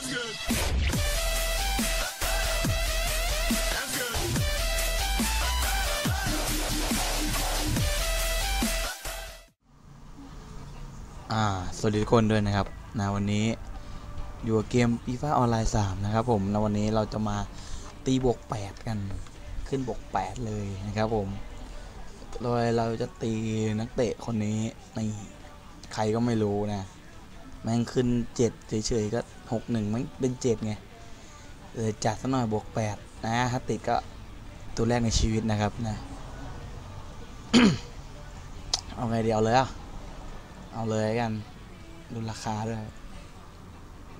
That's good. That's good. อ่า สวัสดีทุกคนด้วยนะครับ นะวันนี้อยู่กับเกม FIFA ออนไลน์ 3 นะครับผม แล้ววันนี้เราจะมาตีบวก 8 กัน ขึ้นบวก 8 เลยนะครับผม โดยเราจะตีนักเตะคนนี้ในใครก็ไม่รู้นะ แม่งขึ้น7เฉยๆก็6 1มันเป็น7ไงเลยจัดซะหน่อยบวก8นะถ้าติดก็ตัวแรกในชีวิตนะครับนะเอาไงเดียวเลยอะเอาเลยกันดูราคาด้วย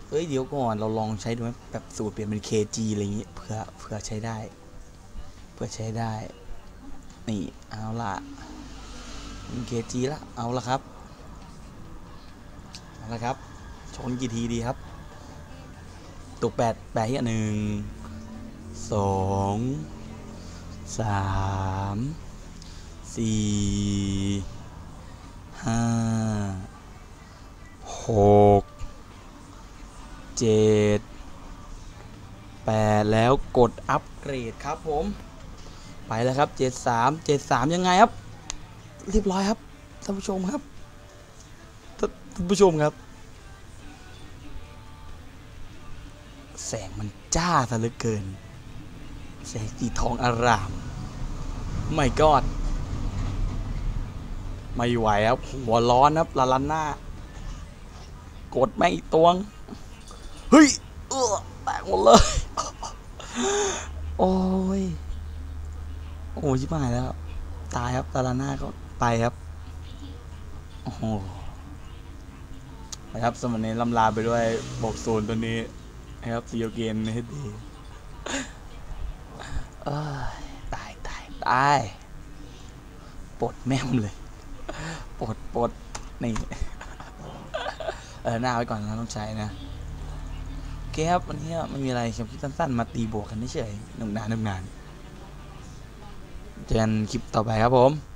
เฮ้ยเดี๋ยวก่อนเราลองใช้ดูไหมแบบสูตรเปลี่ยนเป็น kg อะไรอย่างงี้เผื่อเผื่อใช้ได้เผื่อใช้ได้ นี่เอาละเป็น kg ละเอาละครับ เอาละครับ ชนกี่ทีดีครับตัวแปดแปดที่หนึ่งสองสามสี่ห้าหกเจ็ดแปดแล้วกดอัปเกรดครับผม ไปแล้วครับเจ็ดสามเจ็ดสามยังไงครับ เรียบร้อยครับท่านผู้ชมครับ ท่านผู้ชมครับ แสงมันจ้าซะเหลือเกิน แสงสีทองอาราม ไม่กอด ไม่ไหวครับ หัวร้อนครับลาลันหน้ากดไม่ตวง เฮ้ย เออแตกหมดเลย โอ้ย โอ้ยชิบหายแล้ว ตายครับลาลันหน้าก็ไปครับ โอ้โห นะครับสมัยนี้ลำลาไปด้วยบอกโซนตัวนี้นะครับซีโอเกนให้ดีเอยตายตายตายปลดแม่มเลยปลดปลดนี่เออหน้าไว้ก่อนนะต้องใช้นะโอเคครับวันนี้ไม่มีอะไรครับคลิปสั้นๆ มาตีบวกกันเฉยหนุ่มนานหนุ่มนานเจอกันคลิปต่อไปครับผม